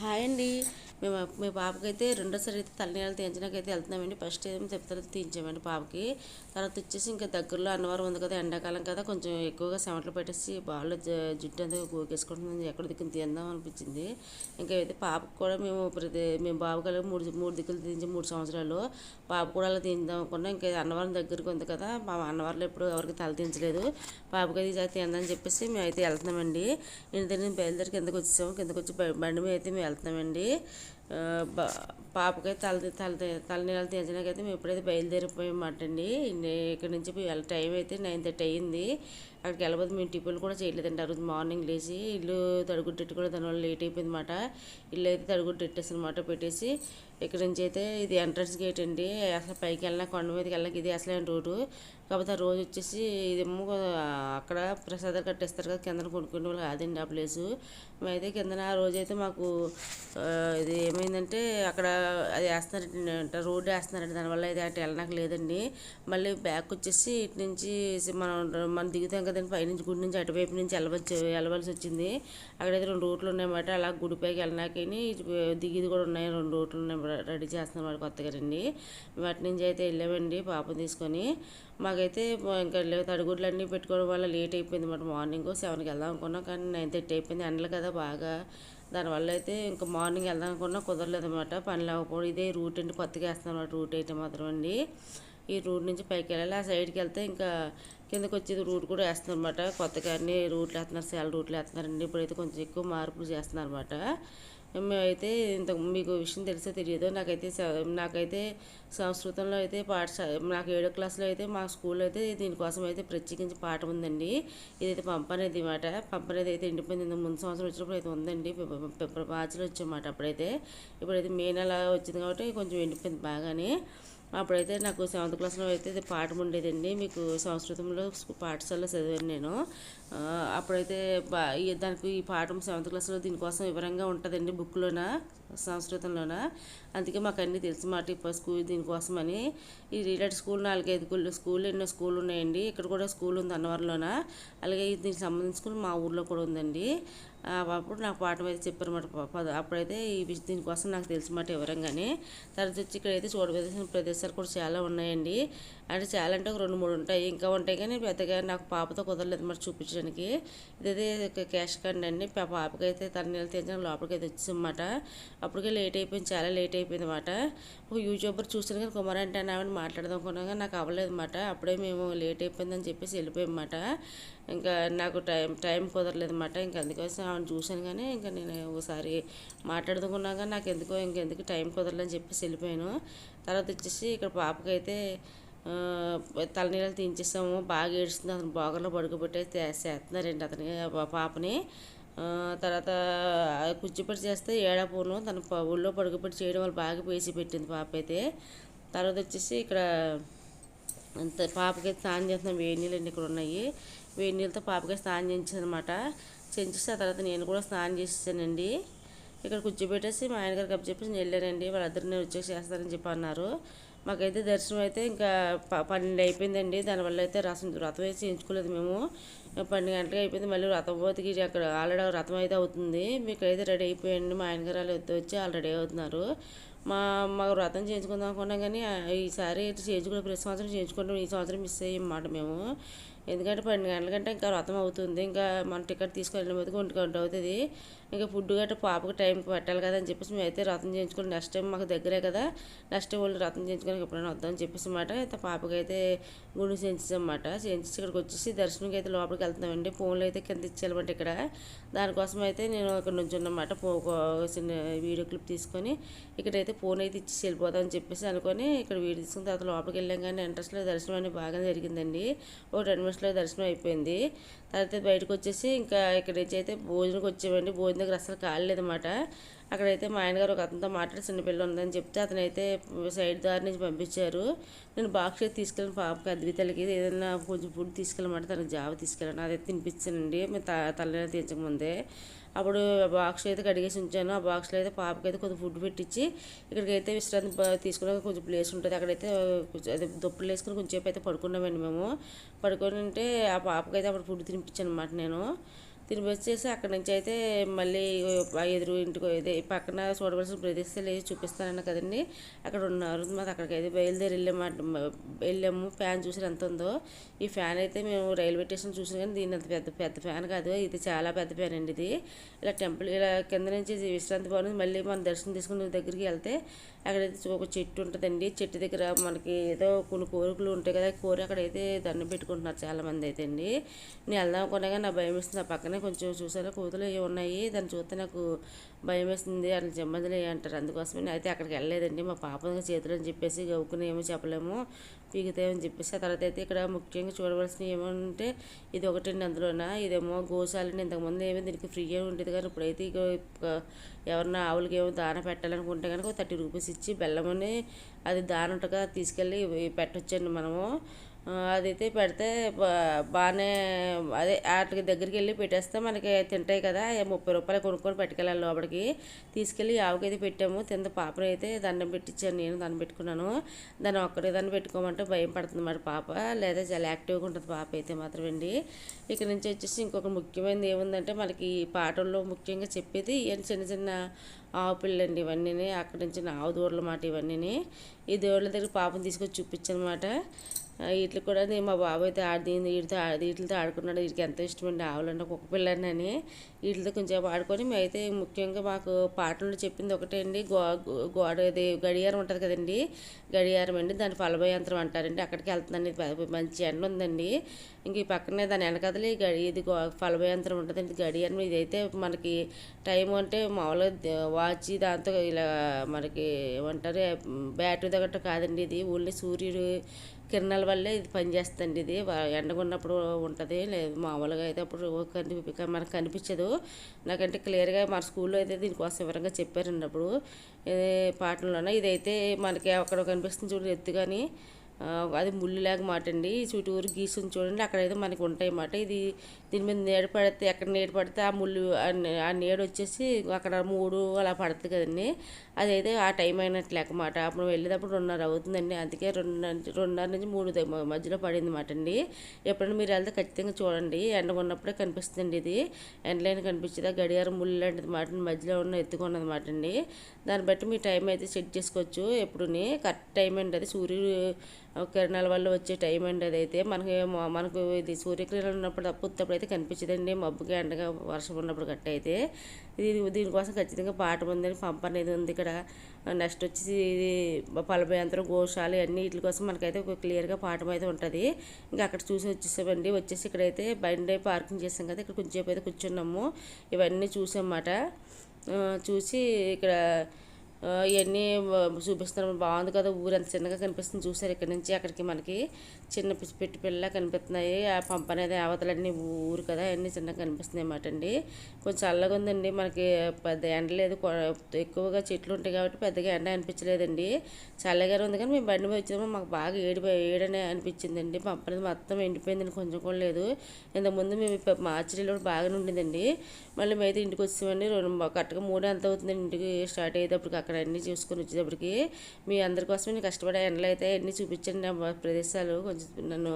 Hi అండి. మేము మీ పాపకైతే రెండోసారి అయితే తలనీళ్ళు తీయించడానికి అయితే వెళ్తున్నామండి. ఫస్ట్ ఏమో చెప్తారో తీయించామండి పాపకి. తర్వాత వచ్చేసి ఇంకా దగ్గరలో అన్నవరం ఉంది కదా ఎండాకాలం కదా కొంచెం ఎక్కువగా సెమట్లు పెట్టేసి బాగా జుట్టు అంతా గోకేసుకుంటుంది ఎక్కడ దిక్కుని తిందాం అనిపించింది. ఇంకా అయితే పాపకు కూడా మేము ప్రతి మేము బాబు కలిగి మూడు మూడు దిక్కులు తీయించి మూడు సంవత్సరాలు పాప కూడా అలా తీద్దాం అనుకున్నా. ఇంకా అన్నవరం దగ్గరికి ఉంది కదా మా అన్నవరంలో ఎప్పుడు ఎవరికి తల తీయించలేదు పాపకి అది తిందని చెప్పేసి మేము అయితే వెళ్తున్నామండి. ఇంటి దగ్గర బయలుదేరి కిందకి వచ్చేసాము. కిందకు వచ్చి బండి మీద అయితే మేము వెళ్తున్నామండి. పాపకైతే తల తల తలనీళ్ళు తీయించడానికి మేము ఇప్పుడైతే బయలుదేరిపోయామాట అండి. ఇక్కడ నుంచి టైం అయితే నైన్ థర్టీ అయింది అక్కడికి వెళ్ళబోతే మేము టిఫిన్ కూడా చేయలేదండి. ఆ రోజు మార్నింగ్ లేచి ఇల్లు తడుగుట్టెట్టు కూడా దానివల్ల లేట్ అయిపోయింది అనమాట ఇల్లు అయితే తడుగుట్టెట్టేసి అనమాట పెట్టేసి ఇక్కడ నుంచి అయితే ఇది ఎంట్రన్స్ గేట్ అండి. అసలు పైకి వెళ్ళినా కొండ మీదకి వెళ్ళక ఇది అసలైన రోడ్డు. కాకపోతే ఆ రోజు వచ్చేసి ఇదేమో అక్కడ ప్రసాదాలు కట్టేస్తారు కదా కిందన కొనుక్కునే వాళ్ళు కాదండి ఆ ప్లేసు. మేమైతే కిందన ఆ రోజైతే మాకు ఇది ఏమైందంటే అక్కడ అది వేస్తున్నారంటే రోడ్డు వేస్తున్నారండి దానివల్ల ఇది అటు వెళ్ళడానికి లేదండి. మళ్ళీ బ్యాక్ వచ్చేసి ఇటు నుంచి మనం మనం దిగుతాం కదండి. పైనుంచి గుడి నుంచి అటువైపు నుంచి వెళ్ళవచ్చు వెళ్ళవలసి వచ్చింది. అక్కడైతే రెండు రూట్లు ఉన్నాయన్నమాట. అలా గుడిపైకి వెళ్ళినాకని దిగిది కూడా ఉన్నాయి. రెండు రూట్లు ఉన్నాయి. రెడీ చేస్తున్నారు కొత్తగా రండి. వాటి నుంచి అయితే వెళ్ళామండి పాపం తీసుకొని. మాకైతే ఇంకా తడిగుడ్లు అన్నీ పెట్టుకోవడం వల్ల లేట్ అయిపోయింది మాట మార్నింగ్ సెవెన్కి వెళ్దాం అనుకున్నాం. కానీ నైన్ థర్టీ అయిపోయింది. ఎండలు కదా బాగా దానివల్ల అయితే ఇంకా మార్నింగ్ వెళ్దాం అనుకున్నా కుదరలేదు అనమాట పని లేకపోవడం ఇదే రూట్ అండి. కొత్తగా వేస్తాం అనమాట రూట్ అయితే మాత్రం అండి. ఈ రూట్ నుంచి పైకి వెళ్ళాలి. ఆ సైడ్కి వెళ్తే ఇంకా కిందకు వచ్చేది రూట్ కూడా వేస్తున్నారు అనమాట కొత్తగా అన్ని రూట్లు వేస్తున్నారు. సేల రూట్లు వేస్తున్నారండి. ఇప్పుడైతే కొంచెం ఎక్కువ మార్పులు చేస్తున్నారు అనమాట మేమైతే ఇంత మీకు విషయం తెలిసే తెలియదు నాకైతే నాకైతే సంస్కృతంలో అయితే పాఠశాల నాకు ఏడో క్లాస్లో అయితే మా స్కూల్లో అయితే దీనికోసం అయితే ప్రత్యేకించి పాఠం ఉందండి. ఇదైతే పంపనేది మాట. పంపనేది అయితే ఎండిపోయింది. ముందు సంవత్సరం వచ్చినప్పుడు అయితే ఉందండి. మార్చిలో వచ్చామాట అప్పుడైతే. ఇప్పుడైతే మే నెల వచ్చింది కాబట్టి కొంచెం ఎండిపోయింది బాగానే. అప్పుడైతే నాకు సెవెంత్ క్లాస్లో అయితే పాఠం ఉండేదండి. మీకు సంస్కృతంలో పాఠశాలలో చదివాను నేను. అప్పుడైతే దానికి ఈ పాఠం సెవెంత్ క్లాస్లో దీనికోసం వివరంగా ఉంటుందండి బుక్లోన సంస్కృతంలోన? అందుకే మాకు అన్నీ తెలిసి. మాట ఇప్పుడు స్కూల్ దీనికోసమని. ఈ రిలేటెడ్ స్కూల్ నాలుగైదు స్కూల్ ఎన్నో స్కూల్ ఉన్నాయండి. ఇక్కడ కూడా స్కూల్ ఉంది అన్నవరంలోన? అలాగే దీనికి సంబంధించుకుని మా ఊర్లో కూడా ఉందండి. అప్పుడు నాకు పాఠం అయితే చెప్పారన్నమాట అప్పుడైతే ఈ దీనికోసం నాకు తెలిసిన మాట వివరంగానే. తర్వాత వచ్చి ఇక్కడైతే చూడవలసిన ప్రదేశాలు కూడా చాలా ఉన్నాయండి. అంటే చాలా అంటే ఒక రెండు మూడు ఉంటాయి. ఇంకా ఉంటాయి కానీ పెద్దగా నాకు పాపతో కుదరలేదు మరి చూపించడానికి ఇదైతే క్యాష్ కండి అండి. పాపకి అయితే తన నీళ్ళు తెచ్చిన లోపలికి అయితే వచ్చిందన్నమాట అప్పటికే లేట్ అయిపోయింది చాలా లేట్ అయిపోయింది అనమాట ఒక యూట్యూబర్ చూసాను కానీ కుమార్ అంటే ఆవిడ మాట్లాడదాం అనుకున్నాగా నాకు అవ్వలేదు అనమాట అప్పుడే మేము లేట్ అయిపోయిందని చెప్పేసి వెళ్ళిపోయామన్నమాట. ఇంకా నాకు టైం టైం కుదరలేదు అనమాట ఇంకా అందుకోసం ఆమెను చూశాను కానీ ఇంకా నేను ఒకసారి మాట్లాడుకున్నాక నాకు ఎందుకో ఇంకెందుకు టైం కుదరలేదని చెప్పేసి వెళ్ళిపోయాను. తర్వాత వచ్చేసి ఇక్కడ పాపకైతే తలనీళ్ళు తీయించేసాము. బాగా ఏడుస్తుంది. అతను బాగర్లో పడుకోబెట్టే చేస్తున్నారండి అతని పాపని. తర్వాత కుచ్చిపెట్టి చేస్తే ఏడాపోను తన ఊళ్ళో పడుకోబెట్టి చేయడం వల్ల బాగా పేసి పెట్టింది పాప అయితే. తర్వాత వచ్చేసి ఇక్కడ అంత పాపకి స్నానం చేస్తున్నాం. వేడి నీళ్ళు ఇక్కడ ఉన్నాయి. వేడి నీళ్ళతో పాపకి స్నానం చేయించాను అనమాట చేయించేసి ఆ తర్వాత నేను కూడా స్నానం చేసేసానండి. ఇక్కడ కూర్చోబెట్టేసి మా ఆయన గారికి చెప్పేసి నేను వెళ్ళానండి. వాళ్ళిద్దరు నేను వచ్చేసి చేస్తారని చెప్పి అన్నారు. మాకైతే దర్శనం అయితే ఇంకా పన్నెండు అయిపోయిందండి. దానివల్ల అయితే రసం రథం అయితే చేయించుకోలేదు మేము. పన్నెండు గంటలకు అయిపోయింది. మళ్ళీ రథం పోతికి అక్కడ ఆల్రెడీ రథం అయితే అవుతుంది. మీకు అయితే రెడీ అయిపోయండి. మా ఆయన గారు వచ్చి ఆల్రెడీ అవుతున్నారు. మా మాకు వ్రతం చేయించుకుందాం అనుకున్నాం కానీ ఈసారి చేయించుకునే ప్రతి సంవత్సరం చేయించుకుంటాం. ఈ సంవత్సరం మిస్ అయ్యమాట మేము. ఎందుకంటే పన్నెండు గంటల కంటే ఇంకా వ్రతం అవుతుంది. ఇంకా మన టికెట్ తీసుకెళ్ళిన మీదకి ఒంటి గంట అవుతుంది. ఇంకా ఫుడ్ గట్రా పాపకు టైంకి పెట్టాలి కదా అని చెప్పేసి మేము అయితే రథం చేయించుకుని నెక్స్ట్ టైం మాకు దగ్గరే కదా. నెక్స్ట్ టైం వాళ్ళు రతం చేయించుకొని ఎప్పుడైనా వద్దామని చెప్పేసి మాట అయితే పాపకి అయితే గుండు చేయించమాట చేయించి ఇక్కడికి వచ్చేసి దర్శనంకి అయితే లోపలికి వెళ్తున్నామండి. ఫోన్లో అయితే కింద ఇచ్చేయాలన్నమాట ఇక్కడ. దానికోసం అయితే నేను ఇక్కడ నుంచి ఉన్నమాట. వీడియో క్లిప్ తీసుకొని ఇక్కడైతే అయితే ఫోన్ అయితే ఇచ్చి వెళ్ళిపోదామని చెప్పేసి అనుకొని ఇక్కడ వీడియో తీసుకుని తర్వాత లోపలికి వెళ్ళాం కానీ ఎంట్రస్లో దర్శనం అనేది బాగా జరిగిందండి. ఒక టెన్ మినిట్స్లో దర్శనం అయిపోయింది. తర్వాత బయటకు వచ్చేసి ఇంకా ఇక్కడ నుంచి అయితే భోజనంకి వచ్చామండి. భోజనం దగ్గర అసలు కాలేదన్నమాట అక్కడైతే మా ఆయనగారు ఒక అతనితో మాట్లాడి చిన్నపిల్ల ఉందని చెప్తే అతనైతే సైడ్ దారి నుంచి పంపించారు. నేను బాక్స్ అయితే తీసుకెళ్ళిన పాపకి అద్వితలకి. ఏదైనా కొంచెం ఫుడ్ తీసుకెళ్ళమంటే తనకు జావ తీసుకెళ్ళాను. అదైతే తినిపించానండి. మేము తల్లి తీర్చకముందే అప్పుడు బాక్స్ అయితే కడిగేసి ఉంచాను. ఆ బాక్స్లో అయితే పాపకి అయితే కొంచెం ఫుడ్ పెట్టించి ఇక్కడికి అయితే విశ్రాంతి తీసుకునే కొంచెం ప్లేస్ ఉంటుంది. అక్కడైతే అదే దుప్పలు వేసుకుని కొంచెంసేపు అయితే పడుకున్నామండి మేము. పడుకొని ఉంటే ఆ పాపకైతే అప్పుడు ఫుడ్ తినిపించాను అనమాట నేను. తిని వచ్చేసి అక్కడి నుంచి అయితే మళ్ళీ ఎదురు ఇంటికి ఇదే పక్కన చూడవలసిన ప్రదేశాలు ఏది చూపిస్తానన్న కదండి. అక్కడ ఉన్నారు. మాకు అక్కడికి అయితే బయలుదేరి వెళ్ళాము. వెళ్ళాము. ఫ్యాన్ చూసిన ఎంత ఉందో. ఈ ఫ్యాన్ అయితే మేము రైల్వే స్టేషన్ చూసిన కానీ దీని అంత పెద్ద పెద్ద ఫ్యాన్ కాదు. ఇది చాలా పెద్ద ఫ్యాన్ అండి ఇది. ఇలా టెంపుల్ ఇలా కింద నుంచి విశ్రాంతి భవన్. మళ్ళీ మనం దర్శనం తీసుకుని దగ్గరికి వెళ్తే అక్కడైతే ఒక చెట్టు ఉంటుందండి. చెట్టు దగ్గర మనకి ఏదో కొన్ని కోరికలు ఉంటాయి కదా. కోరి అక్కడైతే దండం పెట్టుకుంటున్నారు చాలా మంది అయితే అండి. నేను వెళ్దాం కొనగా నా భయం ఇస్తుంది ఆ పక్కనే. కొంచెం చూసారా? కోతులు అవి ఉన్నాయి. దాన్ని చూస్తే నాకు భయం వేస్తుంది. అట్లా జమ్మదులు అంటారు. అందుకోసమే అయితే అక్కడికి వెళ్ళలేదండి. మా పాప చేతులు అని చెప్పేసి గవ్వుకుని ఏమో చెప్పలేము. పీగుతాయని చెప్పేసి ఆ తర్వాత అయితే ఇక్కడ ముఖ్యంగా చూడవలసినవి ఏమంటే ఇది ఒకటండి అందులోన? ఇదేమో గోశాలని ఇంతకుముందు ఏమో దీనికి ఫ్రీగా ఉండేది కానీ ఇప్పుడైతే ఇక ఎవరన్నా ఆవులకి ఏమో దాన పెట్టాలనుకుంటే కనుక థర్టీ రూపీస్ ఇచ్చి బెల్లమని అది దానంటగా తీసుకెళ్ళి పెట్టొచ్చండి మనము. అదైతే పెడితే బాగానే అదే వాటికి దగ్గరికి వెళ్ళి పెట్టేస్తే మనకి తింటాయి కదా ముప్పై రూపాయలు కొనుక్కొని పట్టుకెళ్ళాలి లోపలికి. తీసుకెళ్ళి ఆవుకి అయితే పెట్టాము తింద పాపను అయితే దండం పెట్టించాను నేను దండం పెట్టుకున్నాను. దాన్ని ఒక్కడే దాన్ని పెట్టుకోమంటే భయం పడుతుంది మరి పాప లేదా చాలా యాక్టివ్గా ఉంటుంది పాప అయితే మాత్రం అండి. ఇక్కడ నుంచి వచ్చేసి ఇంకొక ముఖ్యమైనది ఏముందంటే మనకి పాటల్లో ముఖ్యంగా చెప్పేది చిన్న చిన్న ఆవు పిల్లండి ఇవన్నీ అక్కడి నుంచి ఆవు దూడలు మాట ఇవన్నీ ఈ దేవుళ్ళ దగ్గర పాపను తీసుకొచ్చి చూపించనమాట. వీటికి కూడా నేను మా బాబు అయితే ఆడి వీటితో వీటితో ఆడుకున్నాడు. వీటికి ఎంతో ఇష్టమండి ఆవులంటే కుక్క పిల్లని వీటితో కొంచెం ఆడుకొని మేమైతే ముఖ్యంగా మాకు పాటలు చెప్పింది ఒకటే అండి. గో గోడ ఇది గడియారం ఉంటుంది కదండి. గడియారం అండి. దాని ఫలభయంత్రం అంటారండి. అక్కడికి వెళ్తుందండి. మంచి ఎండ ఉందండి. ఇంక ఈ పక్కనే దాని వెనకదలి గడి ఇది ఫలభయంత్రం ఉంటుందండి. గడియారం ఇదైతే మనకి టైం అంటే మామూలుగా వాచ్ దాంతో ఇలా మనకి ఏమంటారు బ్యాటరీ దగ్గర కాదండి ఇది. ఓన్లీ సూర్యుడు కిరణాల వల్లే ఇది పనిచేస్తుంది ఇది. ఎండగా ఉన్నప్పుడు ఉంటుంది లేదు మామూలుగా అయితే అప్పుడు కనిపి మనకు కనిపించదు నాకంటే క్లియర్గా మన స్కూల్లో అయితే దీనికోసం వివరంగా చెప్పారండి అప్పుడు. పాటల్లోనే ఇదైతే మనకి అక్కడ కనిపిస్తుంది చూడండి ఎత్తు కానీ అది ముళ్ళులాగా మాట అండి చుట్టూరు గీసుని చూడండి. అక్కడైతే మనకి ఉంటాయి అన్నమాట ఇది దీని మీద నీడ పడితే ఎక్కడ నీడ పడితే ఆ ముళ్ళు ఆ నీడ వచ్చేసి అక్కడ మూడు అలా పడుతుంది కదండి. అదైతే ఆ టైం అయినట్లు లెక్కమాట అప్పుడు వెళ్ళేటప్పుడు రెండున్నర అవుతుందండి. అందుకే రెండు రెండున్నర నుంచి మూడు మధ్యలో పడింది మాట అండి ఎప్పుడైనా మీరు వెళ్తే ఖచ్చితంగా చూడండి. ఎండ ఉన్నప్పుడే కనిపిస్తుంది ఇది. ఎండలైన కనిపించేది? గడియారం ముళ్ళు లాంటిది మాట. మధ్యలో ఉన్న ఎత్తుకున్నది మాట అండి దాన్ని బట్టి మీ టైం అయితే సెట్ చేసుకోవచ్చు ఎప్పుడుని. కరెక్ట్ టైం అండి అది. సూర్యుడు కిరణాల వల్ల వచ్చే టైం అండి అదైతే. మనకి మనకు ఇది సూర్యకిరణాలు ఉన్నప్పుడు తప్పు అయితే కనిపించదండి. మబ్బుకి ఎండగా వర్షం ఉన్నప్పుడు గట్ట అయితే. ఇది దీనికోసం ఖచ్చితంగా పాట ఉందని పంప అనేది ఉంది ఇక్కడ. నెక్స్ట్ వచ్చేసి ఇది పలభయంత్రం గోశాల అన్ని వీటి కోసం మనకైతే ఒక క్లియర్గా పాఠం అయితే ఉంటుంది. ఇంకా అక్కడ చూసి వచ్చేసామండి. వచ్చేసి ఇక్కడైతే బండి పార్కింగ్ చేసాం కదా ఇక్కడ కొంచెంసేపు అయితే కూర్చున్నాము. ఇవన్నీ చూసామన్నమాట చూసి ఇక్కడ ఇవన్నీ చూపిస్తున్నారు. బాగుంది కదా ఊరు. ఎంత చిన్నగా కనిపిస్తుంది చూసారు ఇక్కడ నుంచి. అక్కడికి మనకి చిన్న పెట్టి పిల్ల కనిపిస్తున్నాయి. ఆ పంప అనేది అవతలన్నీ ఊరు కదా. అన్నీ చిన్నగా కనిపిస్తున్నాయి అన్నమాట అండి. కొంచెం చల్లగా ఉందండి. మనకి పెద్ద ఎండ లేదు. ఎక్కువగా చెట్లు ఉంటాయి కాబట్టి పెద్దగా ఎండ అనిపించలేదండి. చల్లగానే ఉంది కానీ మేము బండి మీద వచ్చేటప్పుడు మాకు బాగా ఏడి ఏడనే అనిపించిందండి. పంప అనేది మొత్తం ఎండిపోయిందని కొంచెం కూడా లేదు. ఇంతకుముందు మేము మార్చిలో బాగానే ఉండిందండి. మళ్ళీ అయితే ఇంటికి వచ్చామండి రెండు కరెక్ట్గా మూడు ఎంత అవుతుందండి ఇంటికి స్టార్ట్ అయ్యేటప్పుడు అక్కడ అక్కడ అన్నీ చూసుకొని వచ్చేటప్పటికి మీ అందరి కోసం నేను కష్టపడే ఎండలు అయితే అన్నీ చూపించండి నా ప్రదేశాలు కొంచెం నన్ను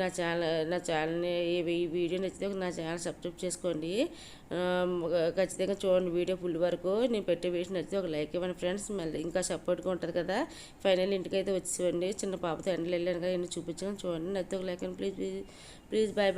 నా ఛానల్ నా ఛానల్ని ఈ వీడియో నచ్చితే నా ఛానల్ సబ్స్క్రైబ్ చేసుకోండి. ఖచ్చితంగా చూడండి వీడియో ఫుల్ వరకు. నేను పెట్టే వీడియో నచ్చితే ఒక లైక్ ఇవ్వండి ఫ్రెండ్స్. మళ్ళీ ఇంకా సపోర్ట్గా ఉంటుంది కదా. ఫైనల్ ఇంటికి అయితే వచ్చేవండి చిన్న పాపతో ఎండలు వెళ్ళాను కదా ఎన్ని చూపించాను. చూడండి నచ్చితే ఒక లైక్ అండి ప్లీజ్ ప్లీజ్ ప్లీజ్ బాయ్